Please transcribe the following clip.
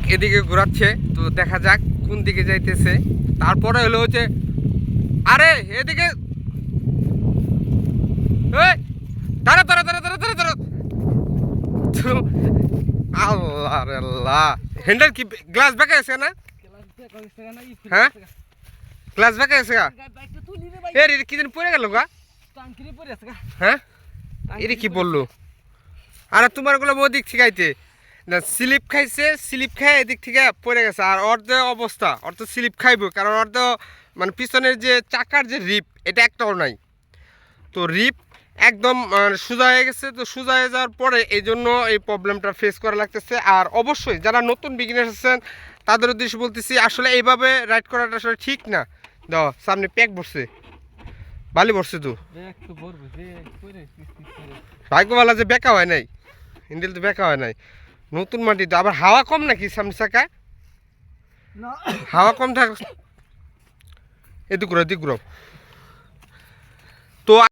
এদিকে ঘোরাচ্ছে, তো দেখা যাক কোন দিকে যাইতেছে। তারপরে হলো হচ্ছে, আরে, এদিকে! হ্যান্ডেল কি গ্লাস আছে না? হ্যাঁ? গ্লাস আছে হ্যাঁ? কি আরে, তোমারগুলো ওদিক থেকে আইতে। না স্লিপ খাইছে স্লিপ খাই এদিক থেকে পড়ে গেছে। আর ওর যে অবস্থা ওর তো স্লিপ খাইবো কারণ ওর তো মানে পিছনের যে চাকার যে রিপ এটা একটাও নাই। তো রিপ একদম আহ, সোজা হয়ে গেছে তো সোজা হয়ে যাওয়ার পরে এই জন্য এই প্রবলেমটা ফেস করা লাগতেছে। আর অবশ্যই যারা নতুন বিগিনার আছেন তাদের উদ্দেশ্যে বলতেছি আসলে এইভাবে রাইড করাটা আসলে ঠিক না। দাও সামনে প্যাক বসছে বালি বসছে তো। ভাগ্যবালা যে বেকা হয় নাই। হ্যান্ডেল তো বেকা হয় নাই। নতুন মাটি তো আবার হাওয়া কম নাকি সামনে চাকায় হাওয়া কম থাক এদিক ঘুরো এদিক ঘুরো।